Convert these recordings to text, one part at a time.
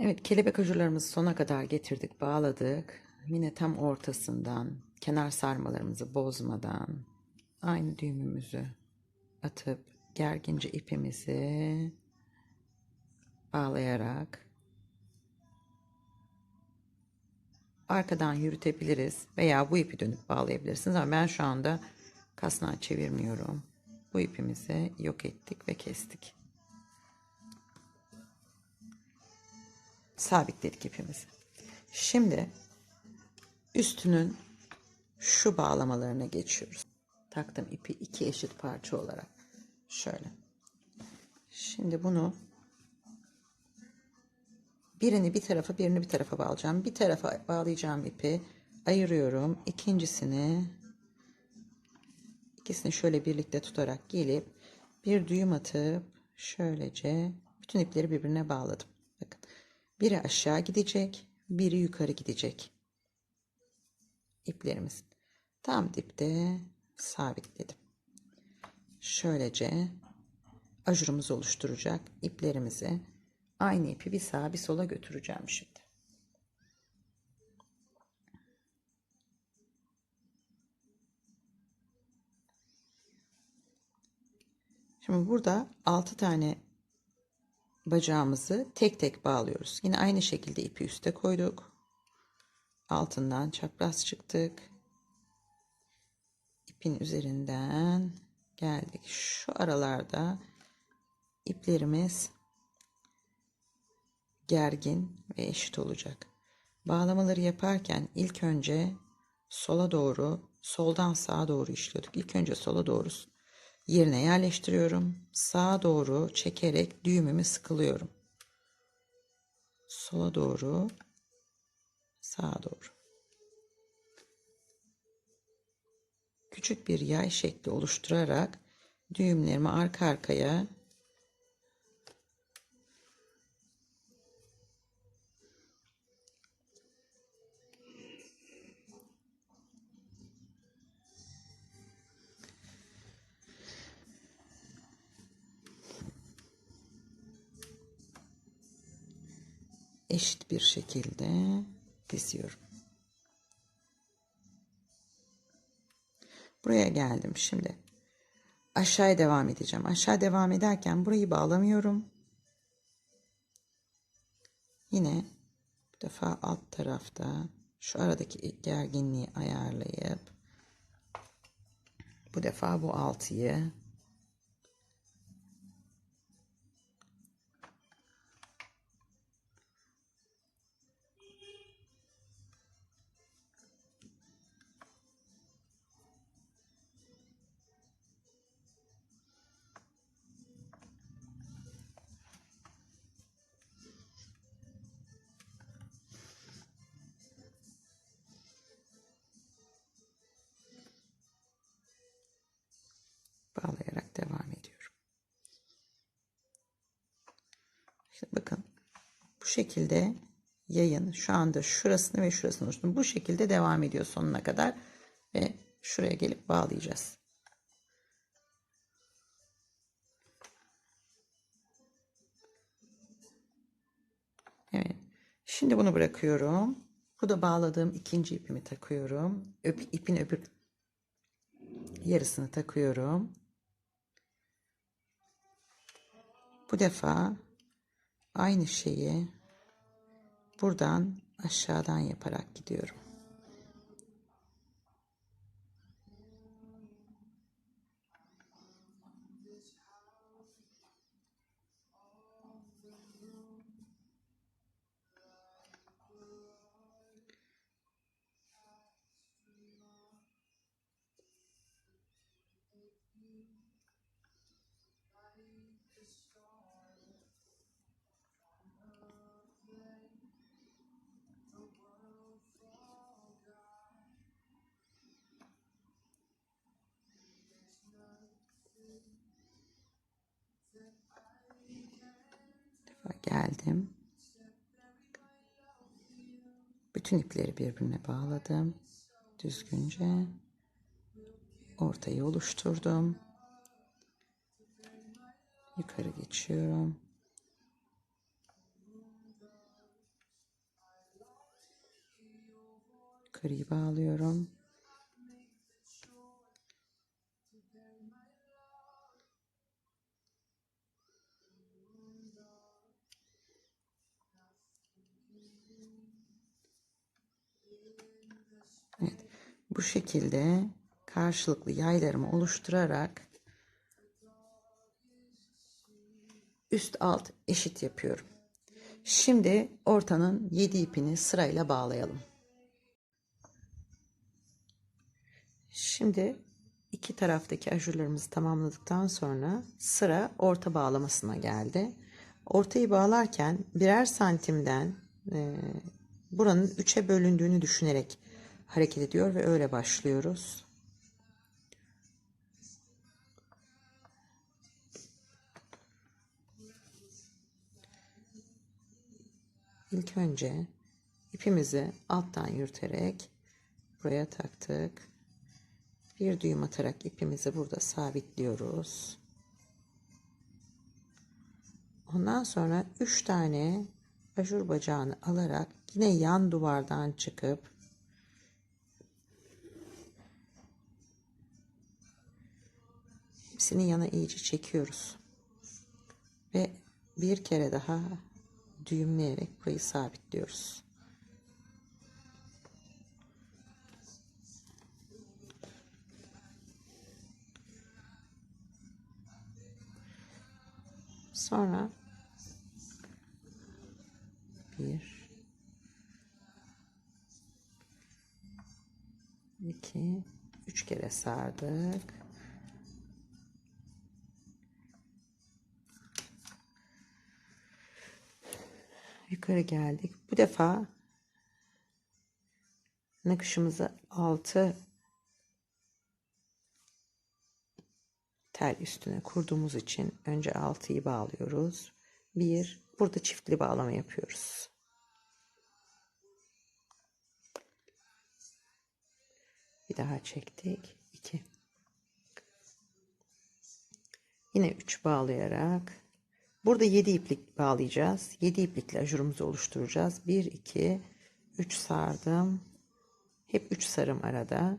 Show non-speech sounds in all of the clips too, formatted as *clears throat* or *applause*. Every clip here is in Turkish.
Evet, kelebek ajularımızı sona kadar getirdik, bağladık. Yine tam ortasından kenar sarmalarımızı bozmadan aynı düğümümüzü atıp gergince ipimizi bağlayarak arkadan yürütebiliriz veya bu ipi dönüp bağlayabilirsiniz ama ben şu anda kasnağı çevirmiyorum. Bu ipimizi yok ettik ve kestik. Sabitledik ipimizi. Şimdi üstünün şu bağlamalarına geçiyoruz. Taktım ipi iki eşit parça olarak. Şöyle. Şimdi bunu birini bir tarafa birini bir tarafa bağlayacağım. Bir tarafa bağlayacağım ipi ayırıyorum. İkincisini ikisini şöyle birlikte tutarak gelip bir düğüm atıp şöylece bütün ipleri birbirine bağladım. Biri aşağı gidecek, biri yukarı gidecek. İplerimiz tam dipte sabitledim. Şöylece ajurumuzu oluşturacak iplerimizi aynı ipi bir sağa bir sola götüreceğim şimdi. Şimdi burada 6 tane bacağımızı tek tek bağlıyoruz. Yine aynı şekilde ipi üste koyduk. Altından çapraz çıktık. İpin üzerinden geldik. Şu aralarda iplerimiz gergin ve eşit olacak. Bağlamaları yaparken ilk önce sola doğru, soldan sağa doğru işliyorduk. İlk önce sola doğru yerine yerleştiriyorum. Sağa doğru çekerek düğümümü sıkılıyorum. Sola doğru, sağa doğru. Küçük bir yay şekli oluşturarak düğümlerimi arka arkaya eşit bir şekilde diziyorum. Buraya geldim şimdi. Aşağıya devam edeceğim. Aşağı devam ederken burayı bağlamıyorum. Yine bu defa alt tarafta şu aradaki gerginliği ayarlayıp bu defa bu altıyı İşte bakın bu şekilde yayın şu anda şurasını ve şurasını oluşturdum. Bu şekilde devam ediyor sonuna kadar ve şuraya gelip bağlayacağız. Evet. Şimdi bunu bırakıyorum. Burada bağladığım ikinci ipimi takıyorum. Öp, ipin öbür yarısını takıyorum. Bu defa aynı şeyi buradan aşağıdan yaparak gidiyorum. Bütün ipleri birbirine bağladım. Düzgünce ortayı oluşturdum. Yukarı geçiyorum. Yukarıyı bağlıyorum. Bu şekilde karşılıklı yaylarımı oluşturarak üst alt eşit yapıyorum. Şimdi ortanın 7 ipini sırayla bağlayalım. Şimdi iki taraftaki ajurlarımızı tamamladıktan sonra sıra orta bağlamasına geldi. Ortayı bağlarken birer santimden e, buranın üçe bölündüğünü düşünerek hareket ediyor ve öyle başlıyoruz. İlk önce ipimizi alttan yürüterek buraya taktık. Bir düğüm atarak ipimizi burada sabitliyoruz. Ondan sonra 3 tane ajur bacağını alarak yine yan duvardan çıkıp hepsini yana iyice çekiyoruz. Ve bir kere daha düğümleyerek burayı sabitliyoruz. Sonra bir iki üç kere sardık. Yukarı geldik. Bu defa nakışımızı altı tel üstüne kurduğumuz için önce altıyı bağlıyoruz. Bir, burada çiftli bağlama yapıyoruz. Bir daha çektik. iki. Yine üç bağlayarak burada yedi iplik bağlayacağız. Yedi iplikle ajurumuzu oluşturacağız. Bir, iki, üç sardım. Hep üç sarım arada.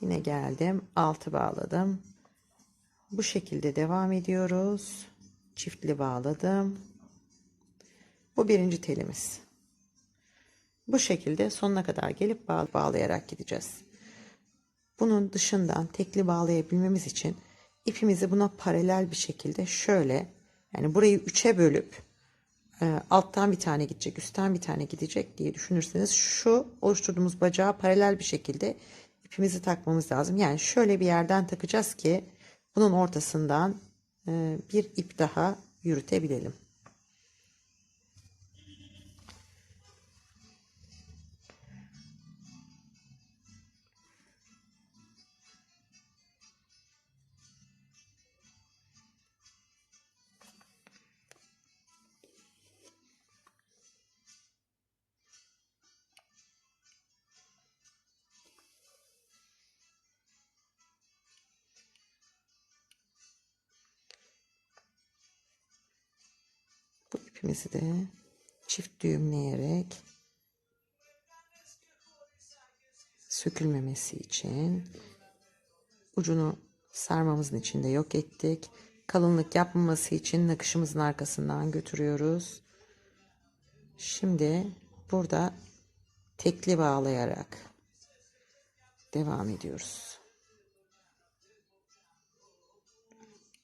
Yine geldim. Altı bağladım. Bu şekilde devam ediyoruz. Çiftli bağladım. Bu birinci telimiz. Bu şekilde sonuna kadar gelip bağ bağlayarak gideceğiz. Bunun dışından tekli bağlayabilmemiz için ipimizi buna paralel bir şekilde şöyle yani burayı üçe bölüp e, alttan bir tane gidecek üstten bir tane gidecek diye düşünürseniz şu oluşturduğumuz bacağı paralel bir şekilde ipimizi takmamız lazım. Yani şöyle bir yerden takacağız ki bunun ortasından e, bir ip daha yürütebilelim. İpimizi de çift düğümleyerek sökülmemesi için ucunu sarmamızın içinde yok ettik. Kalınlık yapmaması için nakışımızın arkasından götürüyoruz. Şimdi burada tekli bağlayarak devam ediyoruz.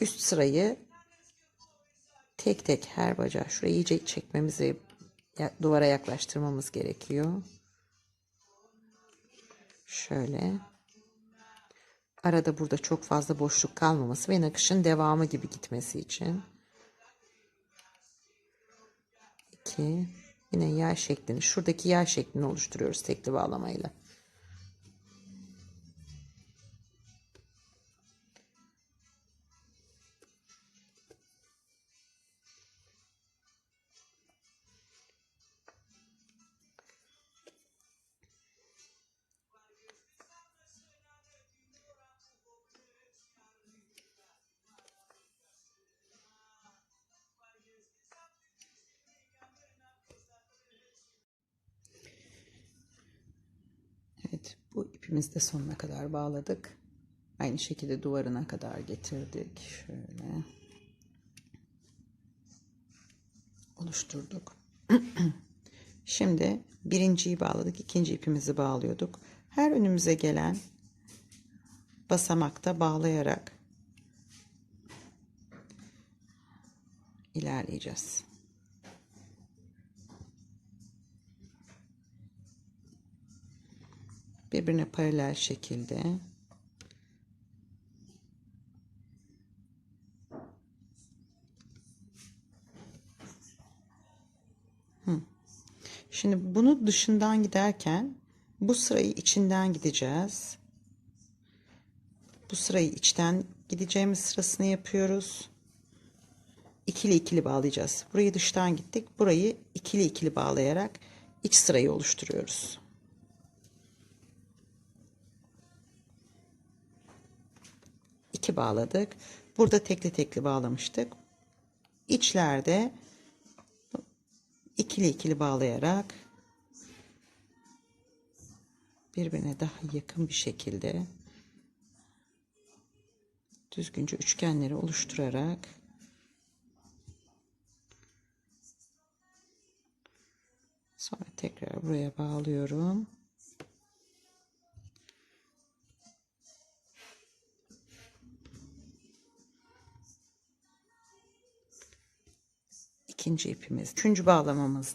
Üst sırayı tek tek her bacağı şurayı iyice çekmemizi duvara yaklaştırmamız gerekiyor. Şöyle. Arada burada çok fazla boşluk kalmaması ve nakışın devamı gibi gitmesi için. 2 yine yay şeklini şuradaki yay şeklini oluşturuyoruz tekli bağlamayla. İpimizi de sonuna kadar bağladık. Aynı şekilde duvarına kadar getirdik. Şöyle. Oluşturduk. *clears throat* Şimdi birinciyi bağladık. ikinci ipimizi bağlıyorduk. Her önümüze gelen basamakta bağlayarak ilerleyeceğiz. Birbirine paralel şekilde. Şimdi bunu dışından giderken bu sırayı içinden gideceğiz. Bu sırayı içten gideceğimiz sırasını yapıyoruz. İkili ikili bağlayacağız. Burayı dıştan gittik. Burayı ikili ikili bağlayarak iç sırayı oluşturuyoruz. İki bağladık. Burada tekli tekli bağlamıştık. İçlerde ikili ikili bağlayarak birbirine daha yakın bir şekilde düzgünce üçgenleri oluşturarak sonra tekrar buraya bağlıyorum. İkinci ipimiz. Üçüncü bağlamamızda